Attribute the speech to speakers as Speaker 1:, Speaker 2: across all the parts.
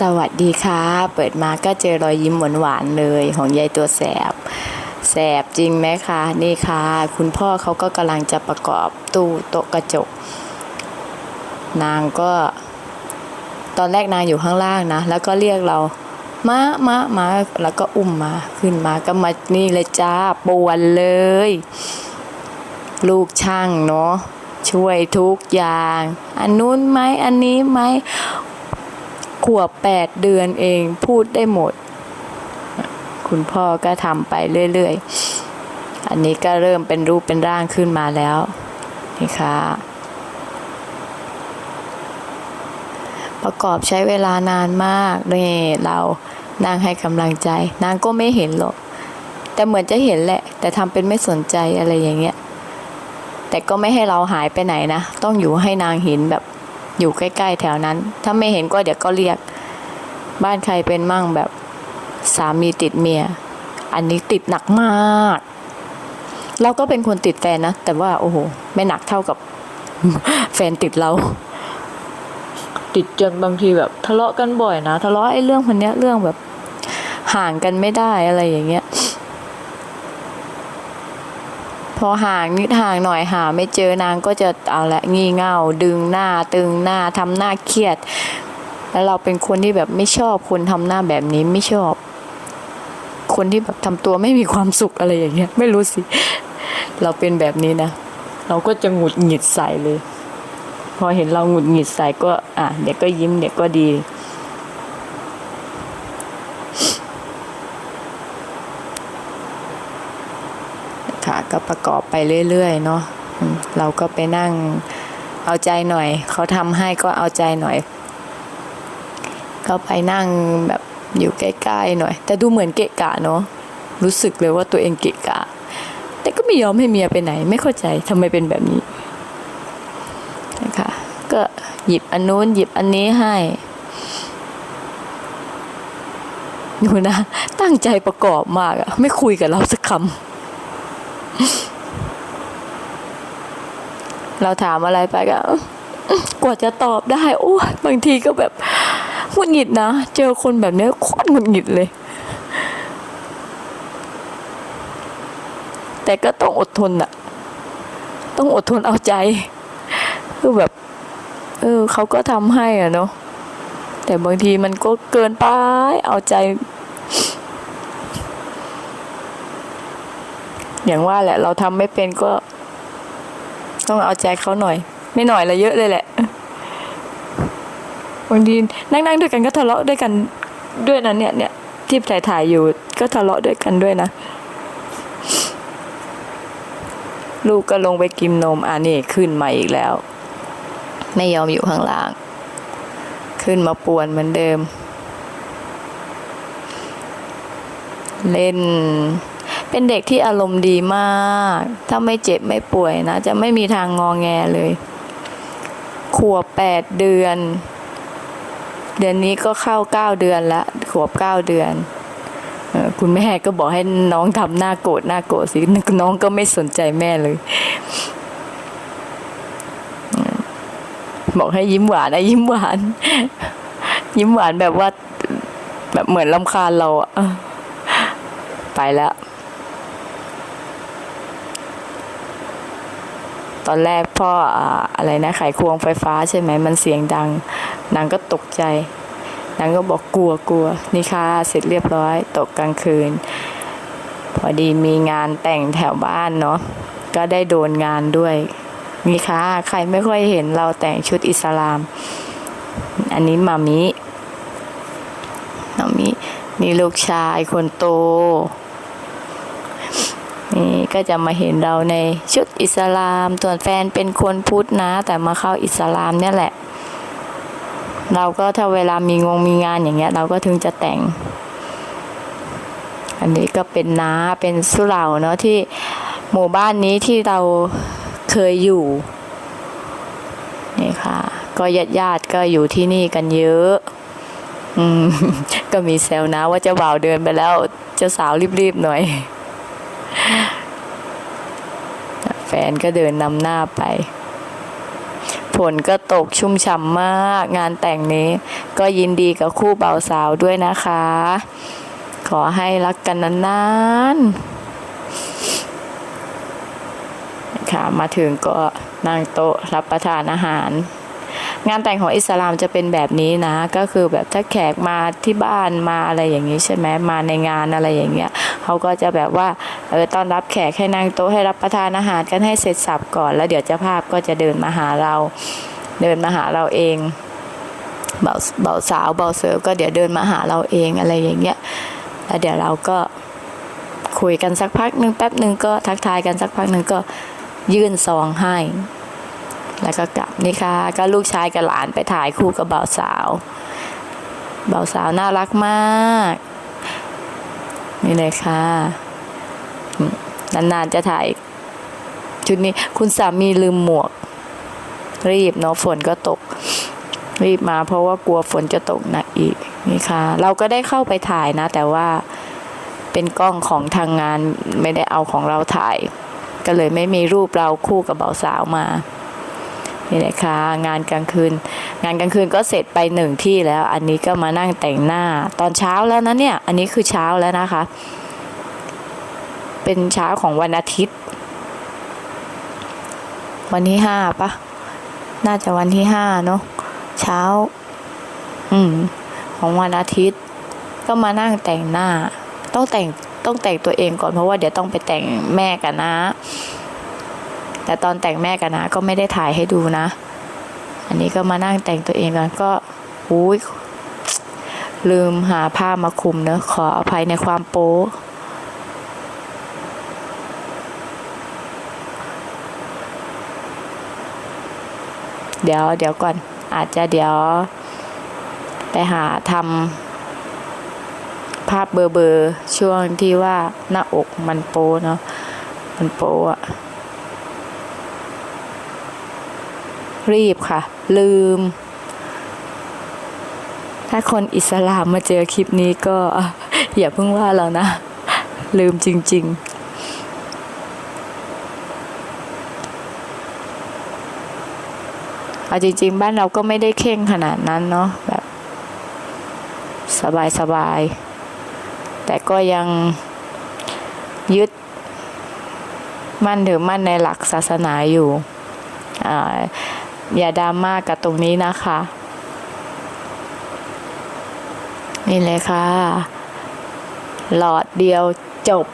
Speaker 1: สวัสดีค่ะ เปิดมาก็เจอรอยยิ้มหวานๆเลยของยายตัวแสบ แสบจริงไหมคะ นี่ค่ะ คุณพ่อเขาก็กำลังจะประกอบตู้โต๊ะกระจก นางก็ ตอนแรกนางอยู่ข้างล่างนะ แล้วก็เรียกเรา มามามาแล้วก็อุ้มมา ขึ้นมาก็มานี่เลยจ้าปวนเลย ลูกช่างเนาะช่วยทุกอย่าง อันนู้นไหมอันนี้ไหม ขวบแปดเดือนเองพูดได้หมด คุณพ่อก็ทำไปเรื่อยๆ อันนี้ก็เริ่มเป็นรูปเป็นร่างขึ้นมาแล้วนี่ค่ะประกอบใช้เวลานานมากนี่เรานางให้กำลังใจ นางก็ไม่เห็นหรอก แต่เหมือนจะเห็นแหละ แต่ทำเป็นไม่สนใจอะไรอย่างเงี้ย แต่ก็ไม่ให้เราหายไปไหนนะ ต้องอยู่ให้นางเห็นแบบ อยู่ใกล้ๆแถวนั้น ถ้าไม่เห็นก็เดี๋ยวก็เรียก บ้านใครเป็นมั่งแบบสามีติดเมีย อันนี้ติดหนักมาก เราก็เป็นคนติดแฟนนะ แต่ว่าโอ้โห ไม่หนักเท่ากับแฟนติดเรา ติดจนบางทีแบบ ทะเลาะกันบ่อยนะ ทะเลาะไอ้เรื่องคนเนี้ยเรื่องแบบห่างกันไม่ได้อะไรอย่างเงี้ย พอห่างนิดห่างหน่อยหาไม่เจอนางก็จะเอาละงี่เง่า ดึงหน้าตึงหน้าทำหน้าเครียด แล้วเราเป็นคนที่แบบไม่ชอบคนทำหน้าแบบนี้ไม่ชอบ คนที่แบบทำตัวไม่มีความสุขอะไรอย่างเงี้ย ไม่รู้สิ เราเป็นแบบนี้นะ เราก็จะหงุดหงิดใส่เลย พอเห็นเราหงุดหงิดใส่ก็ อะเดี๋ยวก็ยิ้มเดี๋ยวก็ดี ค่ะ ก็ประกอบไปเรื่อยๆเนาะเราก็ไปนั่งเอาใจหน่อย เขาทำให้ก็เอาใจหน่อย ก็ไปนั่งแบบอยู่ใกล้ๆหน่อย แต่ดูเหมือนเกะกะเนาะรู้สึกเลยว่าตัวเองเกะกะ แต่ก็ไม่ยอมให้เมียไปไหน ไม่เข้าใจทำไมเป็นแบบนี้นะคะก็หยิบอันนู้นหยิบอันนี้ให้ดูนะ ตั้งใจประกอบมากอะไม่คุยกับเราสักคำ เราถามอะไรไปก็กว่าจะตอบได้ โอ้ยบางทีก็แบบหงุดหงิดนะ เจอคนแบบเนี้ยโคตรหงุดหงิดเลย แต่ก็ต้องอดทนอะต้องอดทนเอาใจคือแบบ เออเขาก็ทำให้อะเนาะแต่บางทีมันก็เกินไปเอาใจ อย่างว่าแหละ เราทำไม่เป็นก็ ต้องเอาใจเขาหน่อย ไม่หน่อยละเยอะเลยแหละบางทีนั่งๆด้วยกันก็ทะเลาะด้วยกันด้วยนะเนี่ยเนี่ยที่ถ่ายถ่ายอยู่ ก็ทะเลาะด้วยกันด้วยนะลูกก็ลงไปกินนม อ่านี่ขึ้นมาอีกแล้ว ไม่ยอมอยู่ข้างล่าง ขึ้นมาป่วนเหมือนเดิม เล่น เป็นเด็กที่อารมณ์ดีมาก ถ้าไม่เจ็บไม่ป่วยนะ จะไม่มีทางงองแงเลย ขวบแปดเดือน เดือนนี้ก็เข้าเก้าเดือนละ ขวบเก้าเดือน คุณแม่ก็บอกให้น้องทำหน้าโกรธหน้าโกรธสิ น้องก็ไม่สนใจแม่เลย บอกให้ยิ้มหวานนะยิ้มหวาน ยิ้มหวานแบบว่า แบบเหมือนลำคาญเราอะไปแล้ว ตอนแรกพ่ออะไรนะไขควงไฟฟ้าใช่ไหมมันเสียงดังนางก็ตกใจนางก็บอกกลัวกลัวนี่ค่ะเสร็จเรียบร้อย ตกกลางคืน พอดีมีงานแต่งแถวบ้านเนาะก็ได้โดนงานด้วยนี่ค่ะใครไม่ค่อยเห็นเราแต่งชุดอิสลาม อันนี้มามิมามินี่ลูกชายคนโต นี่ก็จะมาเห็นเราในชุดอิสลามส่วนแฟนเป็นคนพุทธนะ แต่มาเข้าอิสลามเนี่ยแหละ เราก็ถ้าเวลามีงงมีงานอย่างเงี้ย เราก็ถึงจะแต่ง อันนี้ก็เป็นน้าเป็นสุเหร่าเนาะที่หมู่บ้านนี้ที่เราเคยอยู่นี่ค่ะ ก็ญาติญาติก็อยู่ที่นี่กันเยอะอืมก็มีแซวนะว่าเจ้าบ่าวเดินไปแล้วเจ้าสาวรีบๆหน่อย แฟนก็เดินนำหน้าไปพฝนก็ตกชุ่มฉ่ำมาก งานแต่งนี้ ก็ยินดีกับคู่เบ่าสาวด้วยนะคะ ขอให้รักกันนานๆค่ะมาถึงก็นั่งโต๊ะรับประทานอาหาร งานแต่งของอิสลามจะเป็นแบบนี้นะ ก็คือแบบถ้าแขกมาที่บ้านมาอะไรอย่างนี้ใช่ไหมมาในงานอะไรอย่างเงี้ย เขาก็จะแบบว่าเออตอนรับแขกให้นั่งโต๊ะให้รับประทานอาหารกันให้เสร็จสับก่อน แล้วเดี๋ยวเจ้าภาพก็จะเดินมาหาเรา เดินมาหาเราเองเบาเบาสาวเบาเสิร์ฟก็เดี๋ยวเดินมาหาเราเองอะไรอย่างเงี้ยแล้วเดี๋ยวเราก็คุยกันสักพักหนึ่งแป๊บหนึ่งก็ทักทายกันสักพักหนึ่งก็ยื่นซองให้ แล้วก็กลับนี่ค่ะ ก็ลูกชายกับหลานไปถ่ายคู่กับเบาสาว เบาสาวน่ารักมาก นี่เลยค่ะนานๆจะถ่าย ชุดนี้ คุณสามีลืมหมวก รีบเนาะฝนก็ตก รีบมาเพราะว่ากลัวฝนจะตกหนักอีกนี่ค่ะ เราก็ได้เข้าไปถ่ายนะ แต่ว่าเป็นกล้องของทางงานไม่ได้เอาของเราถ่าย ก็เลยไม่มีรูปเราคู่กับเบาสาวมา นี่แหละค่ะงานกลางคืน งานกลางคืนก็เสร็จไปหนึ่งที่แล้ว อันนี้ก็มานั่งแต่งหน้า ตอนเช้าแล้วนะเนี่ย อันนี้คือเช้าแล้วนะคะ เป็นเช้าของวันอาทิตย์ วันที่ห้าปะน่าจะวันที่ห้าเนาะเช้า อืม ของวันอาทิตย์ ก็มานั่งแต่งหน้า ต้องแต่งต้องแต่งตัวเองก่อนเพราะว่าเดี๋ยวต้องไปแต่งแม่กันนะ แต่ตอนแต่งแม่กันนะ ก็ไม่ได้ถ่ายให้ดูนะ อันนี้ก็มานั่งแต่งตัวเองกันก็อุ้ยลืมหาผ้ามาคลุมเนอะขออภัยในความโป๊เดี๋ยวเดี๋ยวก่อนอาจจะเดี๋ยว ไปหาทำภาพเบอร์เบอร์ช่วงที่ว่าหน้าอกมันโป้เนาะมันโป้อะ รีบค่ะ ลืม ถ้าคนอิสลามมาเจอคลิปนี้ก็ อย่าเพิ่งว่าเรานะ ลืมจริง ๆเอาจริงๆ บ้านเราก็ไม่ได้เข่งขนาดนั้นเนาะแบบ สบายสบายๆแต่ก็ยังยึดมั่นถือมั่นในหลักศาสนาอยู่ อย่าดราม่ากับตรงนี้นะคะ นี่เลยค่ะ หลอดเดียวจบ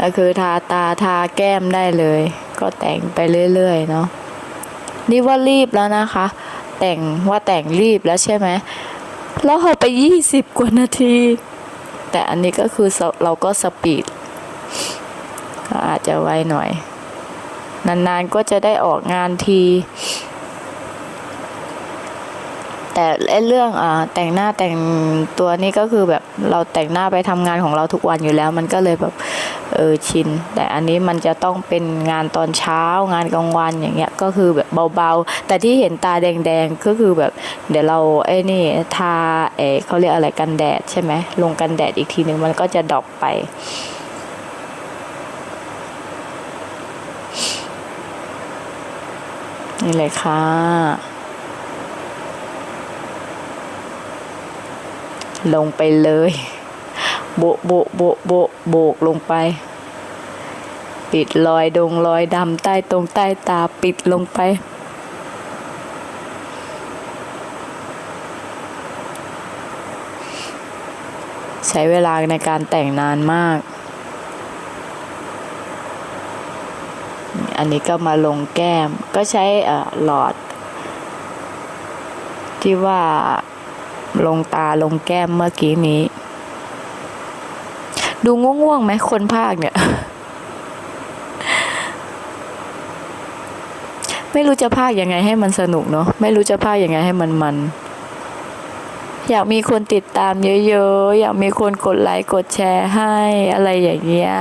Speaker 1: ก็คือทาตาทาแก้มได้เลย ก็แต่งไปเรื่อยๆเนาะนี่ว่ารีบแล้วนะคะ แต่งว่าแต่งรีบแล้วใช่ไหมแล้วเราไปยี่สิบกว่านาที แต่อันนี้ก็คือเราก็สปีดก็อาจจะไวหน่อย นานๆก็จะได้ออกงานที แต่เรื่องอแต่งหน้าแต่งตัวนี้ก็คือแบบเราแต่งหน้าไปทำงานของเราทุกวันอยู่แล้ว มันก็เลยแบบเออชิน แต่อันนี้มันจะต้องเป็นงานตอนเช้างานกลางวันอย่างเงี้ยก็คือแบบเบาๆ แต่ที่เห็นตาแดงๆก็คือแบบ เดี๋ยวเราไอ้นี่ทาเออเขาเรียกอะไรกันแดดใช่ไหมลงกันแดดอีกทีหนึ่งมันก็จะดอปไป นี่เลยค่ะ ลงไปเลย โบะโบะโบะโบะโบกลงไป ปิดรอยดงรอยดำใต้ตรงใต้ตาปิดลงไปใช้เวลาในการแต่งนานมาก อันนี้ก็มาลงแก้ม ก็ใช้หลอด ที่ว่าลงตาลงแก้มเมื่อกี้นี้ ดูง่วงๆไหมคนภาคเนี่ย ไม่รู้จะภาคยังไงให้มันสนุกเนาะไม่รู้จะภาคยังไงให้มันมันอยากมีคนติดตามเยอะๆ อยากมีคนกดไลค์กดแชร์ให้อะไรอย่างเงี้ย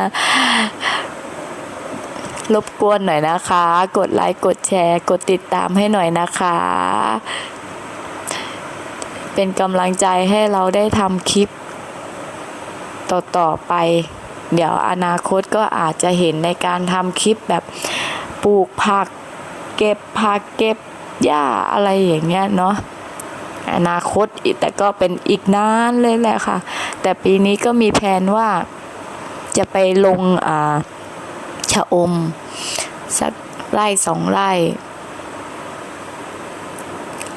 Speaker 1: รบกวนหน่อยนะคะ กดไลค์กดแชร์ กดติดตามให้หน่อยนะคะ เป็นกำลังใจให้เราได้ทำคลิป ต่อๆไป เดี๋ยวอนาคตก็อาจจะเห็นในการทำคลิปแบบปลูกผัก เก็บผักเก็บหญ้าอะไรอย่างเงี้ยเนาะอนาคตอีกแต่ก็เป็นอีกนานเลยแหละค่ะ แต่ปีนี้ก็มีแผนว่าจะไปลงอ่า ชะอม สักไร่สองไร่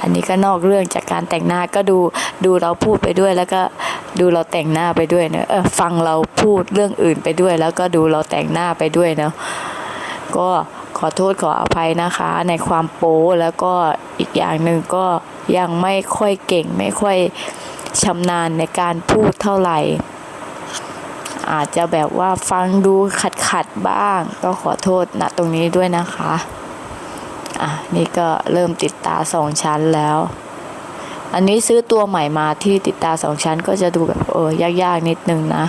Speaker 1: อันนี้ก็นอกเรื่องจากการแต่งหน้าก็ดูดูเราพูดไปด้วยแล้วก็ดูเราแต่งหน้าไปด้วยเนอะฟังเราพูดเรื่องอื่นไปด้วย แล้วก็ดูเราแต่งหน้าไปด้วยเนาะก็ขอโทษขออภัยนะคะ ในความโป๊แล้วก็อีกอย่างหนึ่งก็ยังไม่ค่อยเก่งไม่ค่อยชำนาญในการพูดเท่าไหร่ อาจจะแบบว่าฟังดูขัดขัดบ้าง ก็ขอโทษณตรงนี้ด้วยนะคะ อะ นี่ก็เริ่มติดตาสองชั้นแล้ว อันนี้ซื้อตัวใหม่มาที่ติดตาสองชั้น ก็จะดูแบบเออยากๆนิดนึงนะ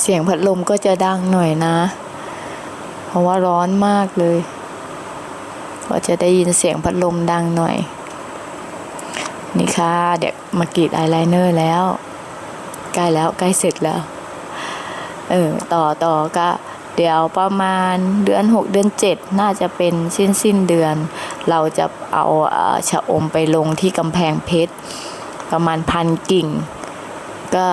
Speaker 1: เสียงพัดลมก็จะดังหน่อยนะ เพราะว่าร้อนมากเลย ก็จะได้ยินเสียงพัดลมดังหน่อย ค่ะ เดี๋ยวมากรีดอายไลเนอร์แล้ว ใกล้แล้วใกล้เสร็จแล้ว เออ ต่อต่อก็เดี๋ยวประมาณเดือนหกเดือนเจ็ดน่าจะเป็นสิ้นสิ้นเดือน เราจะเอาชะอมไปลงที่กำแพงเพชร ประมาณพันกิ่ง ก็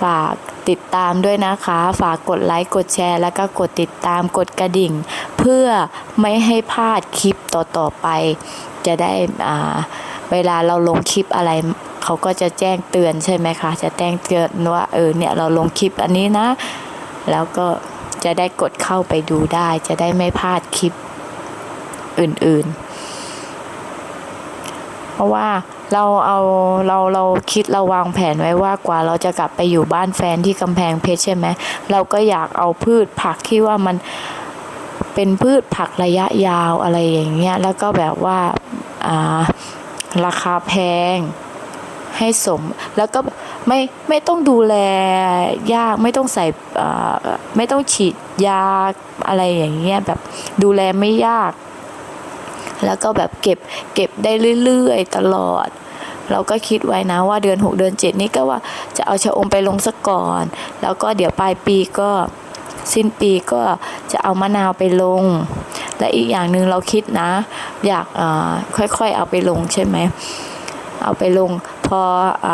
Speaker 1: ฝากติดตามด้วยนะคะ ฝากกดไลค์ กดแชร์ แล้วก็กดติดตามกดกระดิ่ง เพื่อไม่ให้พลาดคลิปต่อ ๆ ไป จะได้อ่า เวลาเราลงคลิปอะไรเขาก็จะแจ้งเตือนใช่ไหมคะ จะแจ้งเตือนว่าเออเนี่ยเราลงคลิปอันนี้นะ แล้วก็จะได้กดเข้าไปดูได้ จะได้ไม่พลาดคลิปอื่นๆ เพราะว่าเราเอาเราเราคิดเราวางแผนไว้ว่ากว่าเราจะกลับไปอยู่บ้านแฟนที่กำแพงเพชรใช่ไหมเราก็อยากเอาพืชผักที่ว่ามันเป็นพืชผักระยะยาวอะไรอย่างเงี้ยแล้วก็แบบว่าอ่า ราคาแพง ให้สมแล้วก็ไม่ไม่ต้องดูแลยากไม่ต้องใส่ไม่ต้องฉีดยาอะไรอย่างเงี้ยแบบดูแลไม่ยาก แล้วก็แบบเก็บเก็บได้เรื่อยๆตลอด เราก็คิดไว้นะว่าเดือน 6 เดือน 7 นี้ก็ว่าจะเอาชะอมไปลงซะก่อน แล้วก็เดี๋ยวปลายปีก็สิ้นปีก็จะเอามะนาวไปลง และอีกอย่างหนึ่งเราคิดนะ อยากค่อยๆเอาไปลงใช่ไหมเอาไปลงพออ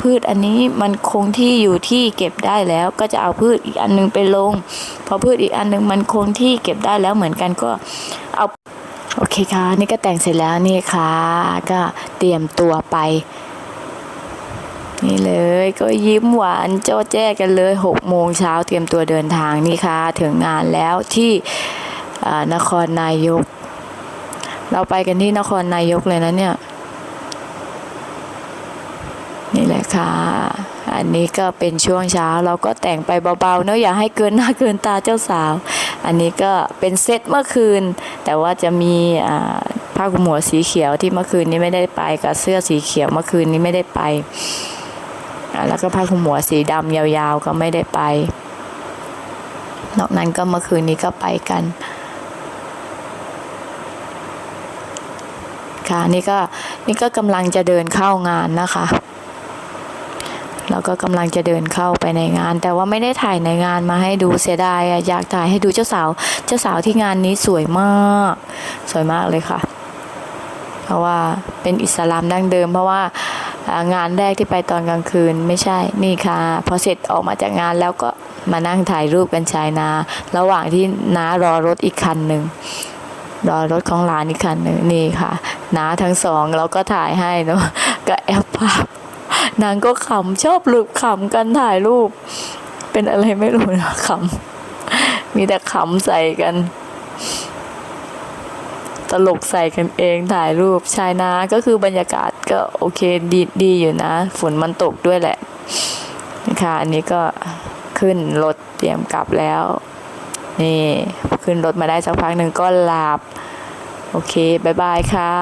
Speaker 1: พืชอันนี้มันคงที่อยู่ที่เก็บได้แล้ว ก็จะเอาพืชอีกอันนึงไปลง พอพืชอีกอันนึงมันคงที่เก็บได้แล้วเหมือนกันก็เอาโอเคค่ะ นี่ก็แต่งเสร็จแล้วนี่ค่ะ ก็เตรียมตัวไป นี่เลยก็ยิ้มหวานเจ้แจ้กันเลยหกโมงเช้าเตรียมตัวเดินทางนี่ค่ะ ถึงงานแล้วที่ นครนายก เราไปกันที่นครนายกเลยนะเนี่ย นี่แหละค่ะ อันนี้ก็เป็นช่วงเช้าเราก็แต่งไปเบาๆเนอะอย่าให้เกินหน้าเกินตาเจ้าสาว อันนี้ก็เป็นเซตเมื่อคืน แต่ว่าจะมีผ้าคลุมหัวสีเขียวที่เมื่อคืนนี้ไม่ได้ไปกับเสื้อสีเขียวเมื่อคืนนี้ไม่ได้ไป แล้วก็ผ้าคลุมหัวสีดำยาวๆก็ไม่ได้ไปนอกนั้นก็เมื่อคืนนี้ก็ไปกัน ค่ะ นี่ก็นี่ก็กำลังจะเดินเข้างานนะคะแล้วก็กำลังจะเดินเข้าไปในงาน แต่ว่าไม่ได้ถ่ายในงานมาให้ดูเสียดายอยากถ่ายให้ดูเจ้าสาว เจ้าสาวที่งานนี้สวยมาก สวยมากเลยค่ะ เพราะว่าเป็นอิสลามดั้งเดิม เพราะว่าอ่างานแรกที่ไปตอนกลางคืนไม่ใช่นี่ค่ะพอเสร็จออกมาจากงานแล้วก็มานั่งถ่ายรูปกันชายนา ระหว่างที่น้ารอรถอีกคันหนึ่ง รอรถของหลานอีกคันหนึ่งนี่ค่ะน้าทั้งสองเราก็ถ่ายให้เนาะก็แอบภาพนางก็ขำชอบหลุดขำกันถ่ายรูป เป็นอะไรไม่รู้นะขำมีแต่ขำใส่กัน ตลกใส่กันเองถ่ายรูปชายนาก็คือบรรยากาศก็โอเคดีดีอยู่นะ ฝนมันตกด้วยแหละนะคะอันนี้ก็ขึ้นรถเตรียมกลับแล้ว นี่ขึ้นรถมาได้สักพักหนึ่งก็หลับ โอเคบายบายค่ะ